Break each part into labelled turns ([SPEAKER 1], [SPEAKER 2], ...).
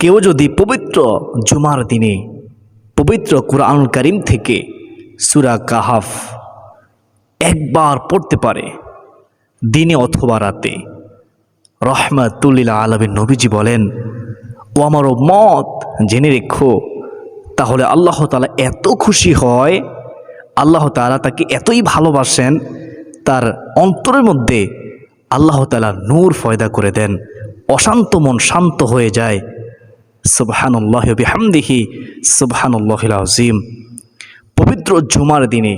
[SPEAKER 1] কেউ যদি পবিত্র জুমার দিনে পবিত্র কোরআন করিম থেকে সুরা কাহাফ একবার পড়তে পারে, দিনে অথবা রাতে। রহমাতুল্লিল আলমের নবীজি বলেন, ও আমারও মত জেনে রেখো, তাহলে আল্লাহ তালা এত খুশি হয়, আল্লাহ তালা তাকে এতই ভালোবাসেন, তার অন্তরের মধ্যে আল্লাহ তালা নূর ফয়দা করে দেন, অশান্ত মন শান্ত হয়ে যায় সুবহানুল্লাহ বিহামদিহি সুবহানুল্লাহ আজিম পবিত্র জুমার দিনে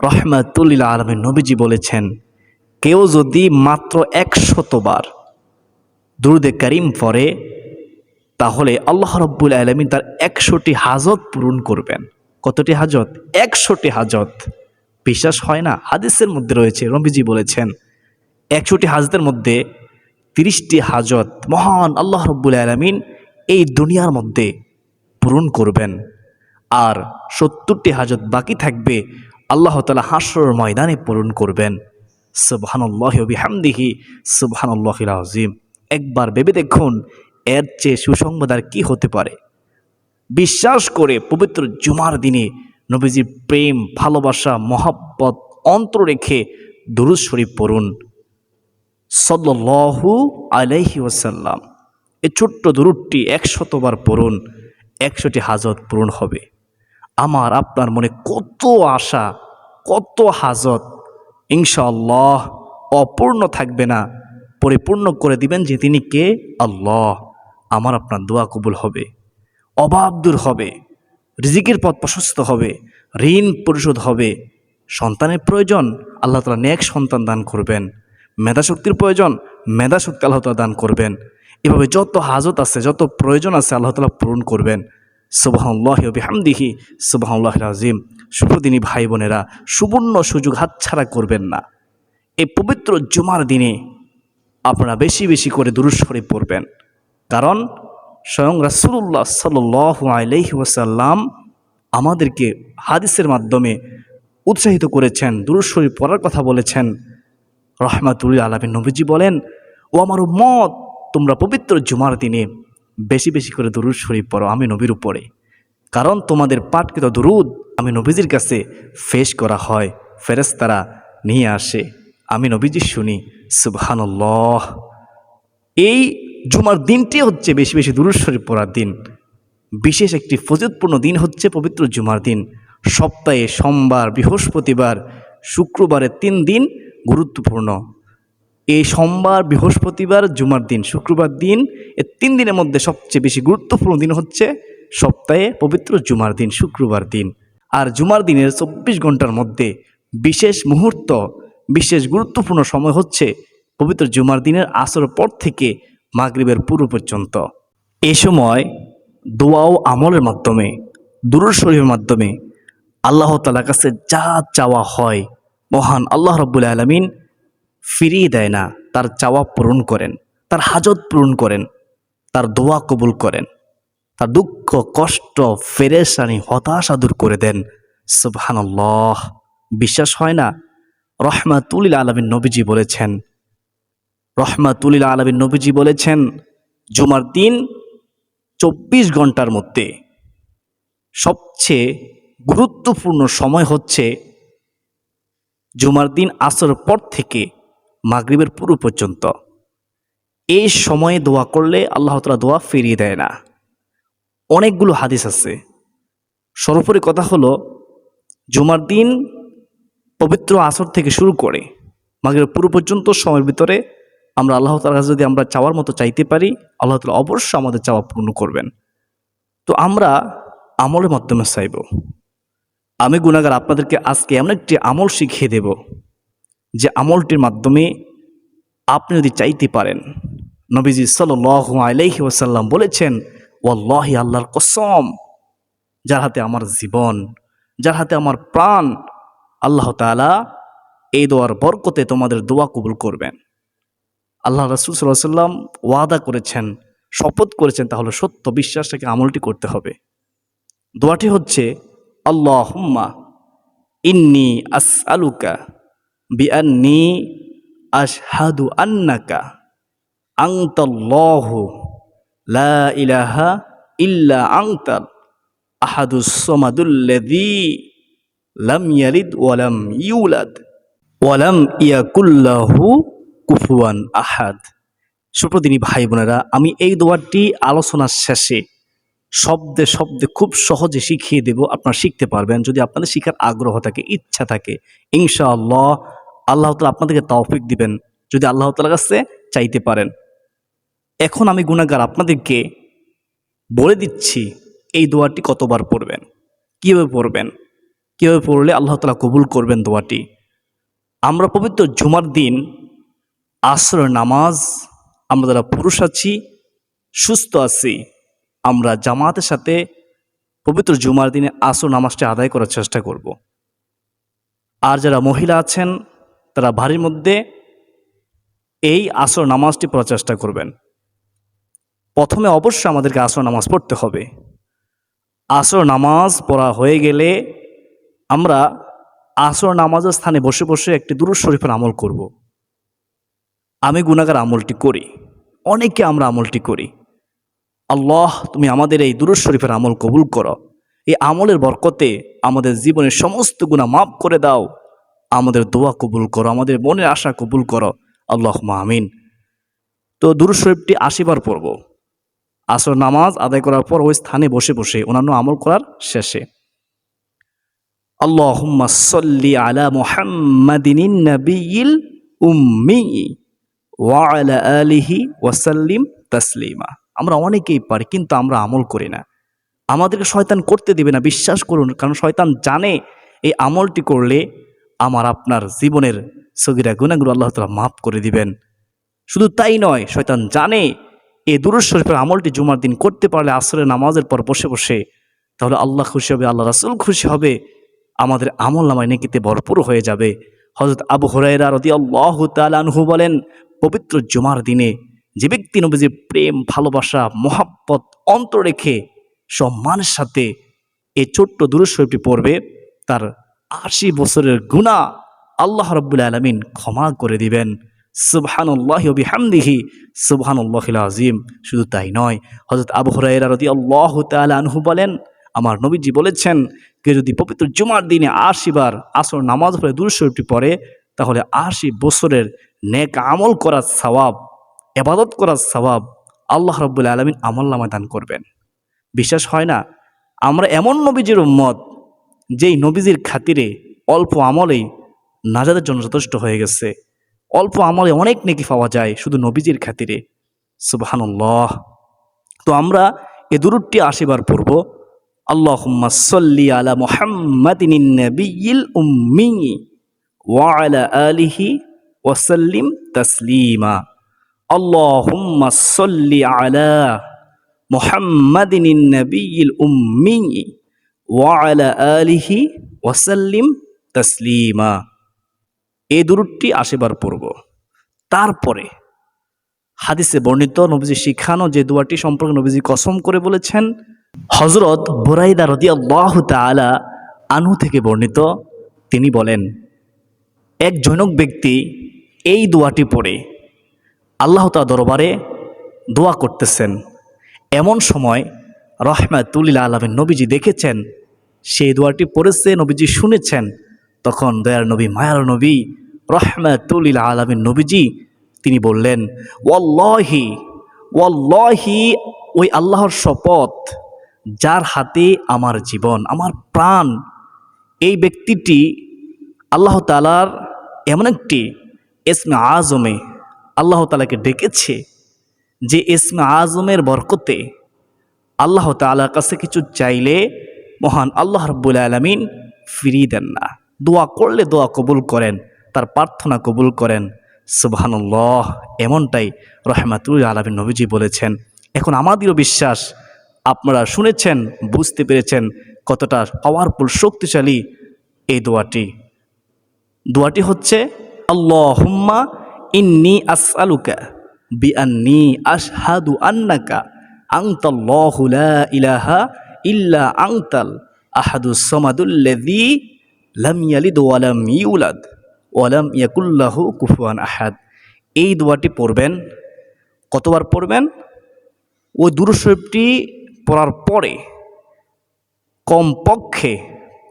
[SPEAKER 1] রহমাতুল্লিল আলমের নবীজি বলেছেন, কেউ যদি মাত্র একশতবার দুরুদে করিম পরে তাহলে আল্লাহ রব্বুল আলমিন তার একশোটি হাজত পূরণ করবেন। কতটি হাজত? একশোটি হাজত। বিশ্বাস হয় না? হাদিসের মধ্যে রয়েছে রবিজি বলেছেন, একশোটি হাজতের মধ্যে তিরিশটি হাজত মহান আল্লাহ রব্বুল আলমিন এই দুনিয়ার মধ্যে পূরণ করবেন। আর সত্তরটি হাজত বাকি থাকবে, আল্লাহ তালা হাসর ময়দানে পূরণ করবেন। সুবহানুল্লাহ বিহামদিহি সুবহানুল্লাহ আজিম একবার ভেবে দেখুন, এর চেয়ে সুসংবাদ আর কি হতে পারে। বিশ্বাস করে পবিত্র জুমার দিনে নবীজির প্রেম, ভালোবাসা, মহাব্বত অন্তর রেখে দুরুদ শরীফ পড়ুন। সল্লু আলাইহি ওসাল্লাম এই ছোট্ট দুরুদটি একশতবার পড়ুন, একশোটি হাজত পূরণ হবে। আমার, আপনার মনে কত আশা, কত হাজত, ইনশাআল্লাহ, অপূর্ণ থাকবে না, পরিপূর্ণ করে দিবেন যে তিনি কে? আল্লাহ। আমার আপনার দোয়া কবুল হবে, অভাব দূর হবে, রিজিকের পথ প্রশস্ত হবে, ঋণ পরিশোধ হবে। সন্তানের প্রয়োজন, আল্লাহ তালা নেক সন্তান দান করবেন। মেধাশক্তির প্রয়োজন, মেধাশক্তি আল্লাহ তালা দান করবেন। এভাবে যত হাজত আছে, যত প্রয়োজন আছে আল্লাহ তালা পূরণ করবেন। সুবাহ বিহামদিহি সুবাহ আজিম শুভদিনী ভাই বোনেরা, সুবর্ণ সুযোগ হাতছাড়া করবেন না। এই পবিত্র জুমার দিনে আপনারা বেশি বেশি করে দুরুস্বরে পড়বেন। কারণ স্বয়ং রাসুল্লাহ সাল আলহি ওসাল্লাম আমাদেরকে হাদিসের মাধ্যমে উৎসাহিত করেছেন দুরুস্বরী পড়ার কথা বলেছেন। রহমাতুল্লাহ আলমী নবীজি বলেন ও আমার মত তোমরা পবিত্র জুমার দিনে বেশি বেশি করে দুরুদ শরীফ পড়ো, আমি নবীর উপরে। কারণ তোমাদের পাঠকৃত দুরুদ আমি নবীজির কাছে ফেস করা হয় ফেরেস্তারা নিয়ে আসে। আমি নবীজি শুনি, সুবহানাল্লাহ। এই জুমার দিনটি হচ্ছে বেশি বেশি দুরুদ শরীফ পড়ার দিন। বিশেষ একটি ফজিতপূর্ণ দিন হচ্ছে পবিত্র জুমার দিন। সপ্তাহে সোমবার, বৃহস্পতিবার, শুক্রবারের তিন দিন গুরুত্বপূর্ণ। এই সোমবার, বৃহস্পতিবার, জুমার দিন, শুক্রবার দিন এই তিন দিনের মধ্যে সবচেয়ে বেশি গুরুত্বপূর্ণ দিন হচ্ছে সপ্তাহে পবিত্র জুমার দিন, শুক্রবার দিন। আর জুমার দিনের চব্বিশ ঘণ্টার মধ্যে বিশেষ মুহূর্ত, বিশেষ গুরুত্বপূর্ণ সময় হচ্ছে পবিত্র জুমার দিনের আসর পর থেকে মাগরিবের পূর্ব পর্যন্ত। এ সময় দোয়া ও আমলের মাধ্যমে দুরুর শরীফের মাধ্যমে আল্লাহ তালার কাছে যা চাওয়া হয়, মহান আল্লাহ রব্বুল আলমিন ফিরিয়ে দেয় না, তার চাওয়া পূরণ করেন, তার হাজত পূরণ করেন, তার দোয়া কবুল করেন, তার দুঃখ, কষ্ট ফেরেশানি হতাশা দূর করে দেন। সুবহানাল্লাহ। বিশ্বাস হয় না? রহমাতুলিল আলমিন নবীজি বলেছেন। রহমাতুলিল আলমিন নবীজি বলেছেন, জুমার দিন চব্বিশ ঘণ্টার মধ্যে সবচেয়ে গুরুত্বপূর্ণ সময় হচ্ছে জুমার দিন আসর পর থেকে মাগরিবের পুরো পর্যন্ত। এই সময়ে দোয়া করলে আল্লাহ তালা দোয়া ফিরিয়ে দেয় না। অনেকগুলো হাদিস আছে। সর্বোপরি কথা হলো, জুমার দিন পবিত্র আসর থেকে শুরু করে মাগরিবের পুরো পর্যন্ত সময়ের ভিতরে আমরা আল্লাহ তালার কাছে যদি আমরা চাওয়ার মতো চাইতে পারি, আল্লাহ তালা অবশ্যই আমাদের চাওয়া পূর্ণ করবেন। তো আমরা আমলের মাধ্যমে চাইব। আমি গুণাগার আপনাদেরকে আজকে এমন একটি আমল শিখিয়ে দেব যে আমলটির মাধ্যমে আপনি যদি চাইতে পারেন, নবীজি সাল আলাইহি ওসাল্লাম বলেছেন, ওয়াল্লাহি আল্লাহর কসম, যার হাতে আমার জীবন, যার হাতে আমার প্রাণ, আল্লাহ তালা এই দোয়ার বরকতে তোমাদের দোয়া কবুল করবেন। আল্লাহ রসুল সাল্লাহ সাল্লাম ওয়াদা করেছেন, শপথ করেছেন, তাহলে সত্য বিশ্বাসটাকে আমলটি করতে হবে। দোয়াটি হচ্ছে আল্লাহ হুম্মা ইন্নি আস আলুকা বিআন্নি আশহাদু আন্নাকা আংতাল্লাহু লা ইলাহা ইল্লা আংতাল আহাদুস সমাদুল্লাযী লাম ইয়ালিদ ওয়ালাম ইউলাদ ওয়ালাম ইয়াকুল্লাহু কুফুয়ান আহাদ। সুপ্রদিনী ভাই বোনেরা, আমি এই দোয়ারটি আলোচনার শেষে শব্দে শব্দে খুব সহজে শিখিয়ে দেব। আপনারা শিখতে পারবেন। যদি আপনাদের শিখার আগ্রহ থাকে, ইচ্ছা থাকে, ইনশাআল্লাহ আল্লাহ তালা আপনাদেরকে তৌফিক দিবেন, যদি আল্লাহ তালার কাছে চাইতে পারেন। এখন আমি গুণাগার আপনাদেরকে বলে দিচ্ছি, এই দোয়াটি কতবার পড়বেন? কীভাবে পড়বেন? কীভাবে পড়লে আল্লাহ তালা কবুল করবেন দোয়াটি? আমরা পবিত্র জুমার দিন, আসর নামাজ, আমরা যারা পুরুষ আছি, সুস্থ আছি, আমরা জামাতের সাথে পবিত্র জুমার দিনে আসর নামাজটা আদায় করার চেষ্টা করব। আর যারা মহিলা আছেন তারা বাড়ির মধ্যে এই আসর নামাজটি পড়ার চেষ্টা করবেন। প্রথমে অবশ্যই আমাদেরকে আসর নামাজ পড়তে হবে। আসর নামাজ পড়া হয়ে গেলে আমরা আসর নামাজের স্থানে বসে বসে একটি দুরুদ শরীফের আমল করব। আমি গুণাগার আমলটি করি। অনেকে আমরা আমলটি করি। আল্লাহ, তুমি আমাদের এই দুরুদ শরীফের আমল কবুল করো। এই আমলের বরকতে আমাদের জীবনের সমস্ত গুণা মাফ করে দাও। আমাদের দোয়া কবুল করো, আমাদের মনের আশা কবুল করো। আল্লাহ আমিন। তো দুরুদ শরীফটি আশিবার পড়ব আসর নামাজ আদায় করার পর ওই স্থানে বসে বসে অন্যান্য আমল করার শেষে। সাল্লি আলা মুহাম্মাদিন নবিয়িল আলিহি ওয়াসাল্লিম তাসলিমা। আমরা অনেকেই পারি, কিন্তু আমরা আমল করি না। আমাদেরকে শয়তান করতে দিবে না, বিশ্বাস করুন, কারণ শয়তান জানে এই আমলটি করলে আমার আপনার জীবনের সগিরা গুণাগুলো আল্লাহ তালা মাফ করে দিবেন। শুধু তাই নয়, শয়তান জানে এই দুরুদ শরীফের আমলটি জুমার দিন করতে পারলে আসরের নামাজের পর বসে বসে তাহলে আল্লাহ খুশি হবে, আল্লাহ রাসুল খুশি হবে, আমাদের আমল নামায় নেকিতে ভরপুর হয়ে যাবে। হজরত আবু হরাইরা রদি আল্লাহ তালানহু বলেন, পবিত্র জুমার দিনে যে ব্যক্তি নবীজির প্রেম, ভালোবাসা, মোহাব্বত অন্তর রেখে সম্মানের সাথে এই ছোট্ট দুরুদ শরীফটি পড়বে, তার আশি বছরের গুণা আল্লাহ রব্বুল আলমিন ক্ষমা করে দিবেন। সুবহানুল্লাহ বিহামদিহি। সুবহানুল্লাহ আজিম শুধু তাই নয় হজরত আবু হরাইরা রদি আল্লাহ আনহু বলেন, আমার নবীজি বলেছেন কেউ যদি পবিত্র জুমার দিনে আশিবার আসর নামাজ পড়ে দুরুশরীফটি পড়ে, তাহলে আশি বছরের নেক আমল করার সওয়াব এবাদত করার সওয়াব আল্লাহ রব্বুল আলমিন আমল দান করবেন। বিশ্বাস হয় না, আমরা এমন নবীজির উম্মত যেই নবীজির খাতিরে অল্প আমলেই নাজাদের জন্য যথেষ্ট হয়ে গেছে। অল্প আমলে অনেক নেকি পাওয়া যায় শুধু নবীজির খাতিরে। সুবাহানুল্লাহ। তো আমরা এ দুরুটটি আশিবার পূর্ব আল্লাহুম্মা সাল্লি আলা মুহাম্মাদিন নবিয়িল উম্মি ওয়া আলা আলিহি ওয়াসাল্লিম তাসলিমা। আল্লাহুম্মা সাল্লি আলা মুহাম্মাদিন নবিয়িল উম্মি ওয়া আলা আলিহি ওয়াসাল্লিম তাসলিমা। এই দুরুটটি আশিবার পড়ব তারপরে হাদিসে বর্ণিত নবীজি শিখানো যে দোয়াটি সম্পর্কে নবীজি কসম করে বলেছেন হজরত বোরাইদা রদি আল্লাহ তালা আনহু থেকে বর্ণিত, তিনি বলেন, এক জৈনক ব্যক্তি এই দোয়াটি পড়ে, আল্লাহ তা দরবারে দোয়া করতেছেন। এমন সময় রহমাতুল্লিল আলমের নবীজি দেখেছেন, সেই দোয়াটি পড়েছে, নবীজি শুনেছেন। তখন দয়ার নবী, মায়ার নবী, রহমাতুল্লিল আলমের নবীজি, তিনি বললেন, ওয়াল্লাহি ওয়াল্লাহি, ওই আল্লাহর শপথ, যার হাতে আমার জীবন, আমার প্রাণ, এই ব্যক্তিটি আল্লাহ তালার এমন একটি এসমে আজমে, আল্লাহ তালাকে ডেকেছে, যে এসমে আজমের বরকতে আল্লাহ তালার কাছে কিছু চাইলে মহান আল্লাহ রব্বুল আলমিন ফিরিয়ে দেন না। দোয়া করলে দোয়া কবুল করেন, তার প্রার্থনা কবুল করেন। সুবাহানুল্লাহ, এমনটাই রহমাতুল আলমিন নবীজি বলেছেন। এখন আমাদেরও বিশ্বাস, আপনারা শুনেছেন, বুঝতে পেরেছেন কতটা পাওয়ারফুল শক্তিশালী এই দোয়াটি। দোয়াটি হচ্ছে আল্লাহ হুম্মা ইন্নি আসআলুকা বিআন্নি আশহাদু আন্নাকা আংতাল্লাহু লা ইলাহা ইল্লা ইয়াকুল্লাহু কুফুয়ান আহাদ। এই দোয়াটি পড়বেন। কতবার পড়বেন? ওই দুরুদ শরীফটি পড়ার পরে কমপক্ষে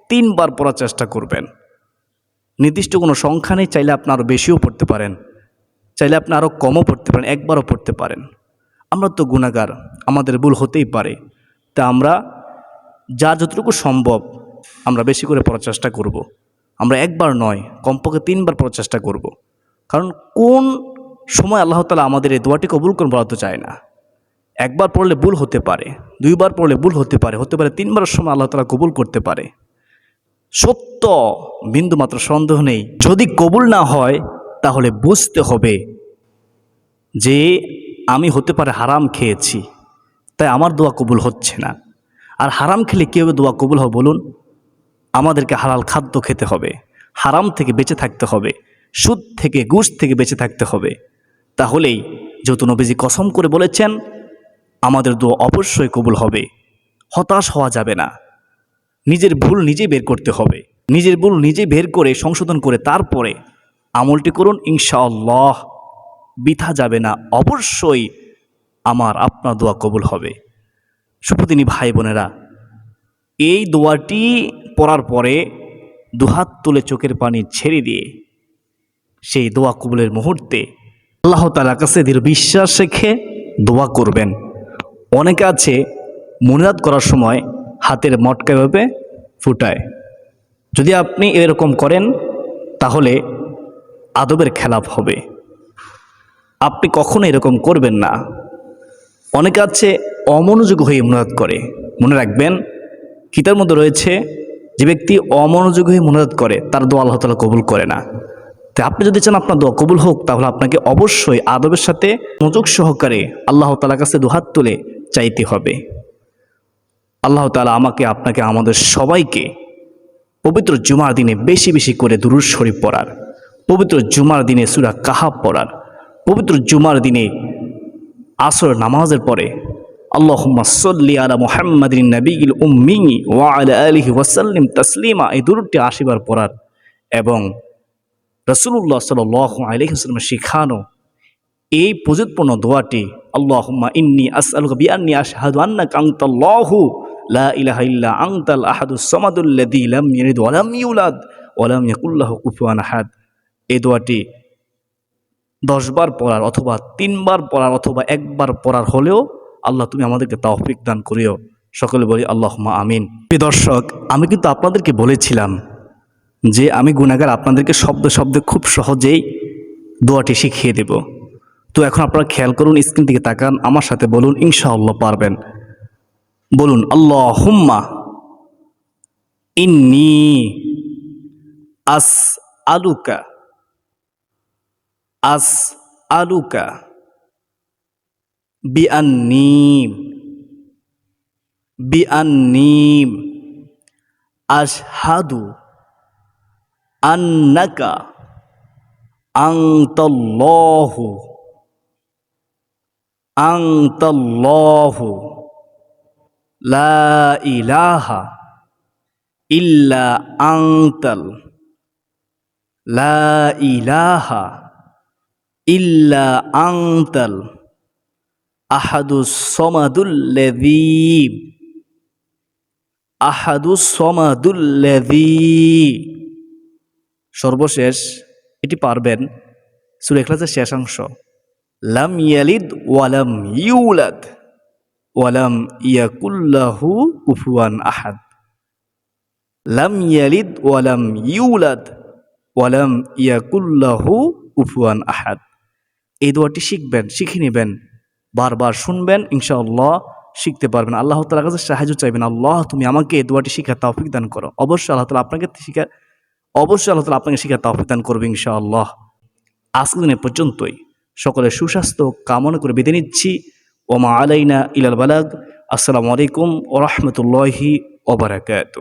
[SPEAKER 1] তিনবার পড়ার চেষ্টা করবেন। নির্দিষ্ট কোনো সংখ্যা নেই, চাইলে আপনি আরও বেশিও পড়তে পারেন। চাইলে আপনি আরও কমও পড়তে পারেন, একবারও পড়তে পারেন। আমরা তো গুণাগার আমাদের ভুল হতেই পারে তা আমরা যা যতটুকু সম্ভব আমরা বেশি করে পড়ার চেষ্টা করব। আমরা একবার নয়, কমপক্ষে তিনবার পড়ার চেষ্টা করব। কারণ কোন সময় আল্লাহ তালা আমাদের এই দোয়াটি কবুল করে বলা তো চায় না একবার পড়লে ভুল হতে পারে, দুইবার পড়লে ভুল হতে পারে হতে পারে তিনবারের সময় আল্লাহ তালা কবুল করতে পারে সত্য বিন্দু মাত্র সন্দেহ নেই যদি কবুল না হয় তাহলে বুঝতে হবে যে আমি হতে পারে হারাম খেয়েছি, তাই আমার দোয়া কবুল হচ্ছে না। আর হারাম খেলে কীভাবে দোয়া কবুল হবে বলুন? আমাদেরকে হালাল খাদ্য খেতে হবে, হারাম থেকে বেঁচে থাকতে হবে, সুদ থেকে, ঘুষ থেকে বেঁচে থাকতে হবে। তাহলেই যেহেতু নবীজি কসম করে বলেছেন, আমাদের দোয়া অবশ্যই কবুল হবে, হতাশ হওয়া যাবে না। নিজের ভুল নিজেই বের করতে হবে, নিজের ভুল নিজে বের করে সংশোধন করে তারপরে আমলটি করুন ইনশাআল্লাহ। বিথা যাবে না। অবশ্যই আমার আপনার দোয়া কবুল হবে। সুপ্রতিনি ভাই বোনেরা, এই দোয়াটি পড়ার পরে দুহাত তুলে চোখের পানি ছেড়ে দিয়ে সেই দোয়া কবুলের মুহূর্তে আল্লাহ তালার কাছে দৃঢ় বিশ্বাস রেখে দোয়া করবেন। অনেকে আছে মনিরাত করার সময় হাতের মটকা এভাবে ফুটায়। যদি আপনি এরকম করেন, তাহলে আদবের খেলাপ হবে। আপনি কখনো এরকম করবেন না। অনেকে আছে অমনোযোগ হয়ে মনোরাত করে। মনে রাখবেন কিতার মধ্যে রয়েছে, যে ব্যক্তি অমনোযোগ হয়ে মনোরাত করে, তার দোয়া আল্লাহ তালা কবুল করে না। তো আপনি যদি চান আপনার দোয়া কবুল হোক, তাহলে আপনাকে অবশ্যই আদবের সাথে মনোযোগ সহকারে আল্লাহ তালার কাছে দুহাত তুলে চাইতে হবে। আল্লাহ তালা আমাকে, আপনাকে, আমাদের সবাইকে পবিত্র জুমার দিনে বেশি বেশি করে দুরুদ শরীফ পড়ার, পবিত্র জুমার দিনে সুরা কাহাব পড়ার পবিত্র জুমার দিনে আসর নামাজের পরে আল্লাহুম্মা সল্লি আলা মুহাম্মাদিন নবীল উম্মি ওয়া আলা আলিহি ওয়াসাল্লিম তাসলিমা। এই দুরুদটি আশিবার পড়ার এবং রসুল্লাহ সাল শিখানো এই প্রযুৎপূর্ণ দোয়াটি, আল্লাহুম্মা ইন্নি আন্নাকা আনতাল্লাহু লা এই দোয়াটি দশবার পড়ার অথবা তিনবার পড়ার অথবা একবার পড়ার হলেও আল্লাহ তুমি আমাদেরকে তৌফিক দান করিও। সকলে বলি, আল্লাহুম্মা আমিন। প্রিয় দর্শক, আমি কিন্তু আপনাদেরকে বলেছিলাম যে আমি গুণাগার আপনাদেরকে শব্দ শব্দে খুব সহজেই দোয়াটি শিখিয়ে দেব। তো এখন আপনারা খেয়াল করুন, স্ক্রিন দিকে তাকান, আমার সাথে বলুন, ইনশাআল্লাহ পারবেন। বলুন আল্লাহ হুম্মা ইন্নি আস আলুকা আস আলুকা বিআন্নিম বিআন্নিম আশহাদু আন্নাকা আংতাল্লাহু আংতাল্লাহু লা ইলাহা ইল্লা আংতাল লা ইলাহা ইল্লা আংতাল আহাদুস সমাদুল্লাযী। আহাদুস সমাদুল্লাযী। সর্বশেষ এটি পারবেন সুরে এখলাসের শেষাংশ লাম ইয়ালিদ ওয়ালাম ইউলাদ ওয়ালাম ইয়াকুল্লাহু কুফুয়ান আহাদ। লাম ইয়ালিদ ওয়ালাম ইউলাদ ওয়ালাম ইয়াকুল্লাহু কুফুয়ান আহাদ। এই দোয়াটি শিখবেন, শিখে নেবেন, বারবার শুনবেন, ইনশাআল্লাহ শিখতে পারবেন। আল্লাহ তালার কাছে সাহায্য চাইবেন, আল্লাহ তুমি আমাকে এই দোয়াটি শিখা তৌফিক দান করো। অবশ্যই আল্লাহ তালা আপনাকে শিখা, অবশ্যই আল্লাহ তালা আপনাকে শিখা তৌফিক দান করবে ইনশাআল্লাহ। আজকের দিনে পর্যন্তই। সকলের সুস্বাস্থ্য কামনা করে বেঁধে নিচ্ছি। ওমা আলাইনা ইলাল বালাগ। আসসালামু আলাইকুম ও রহমতুল্লাহি ওবরাকাত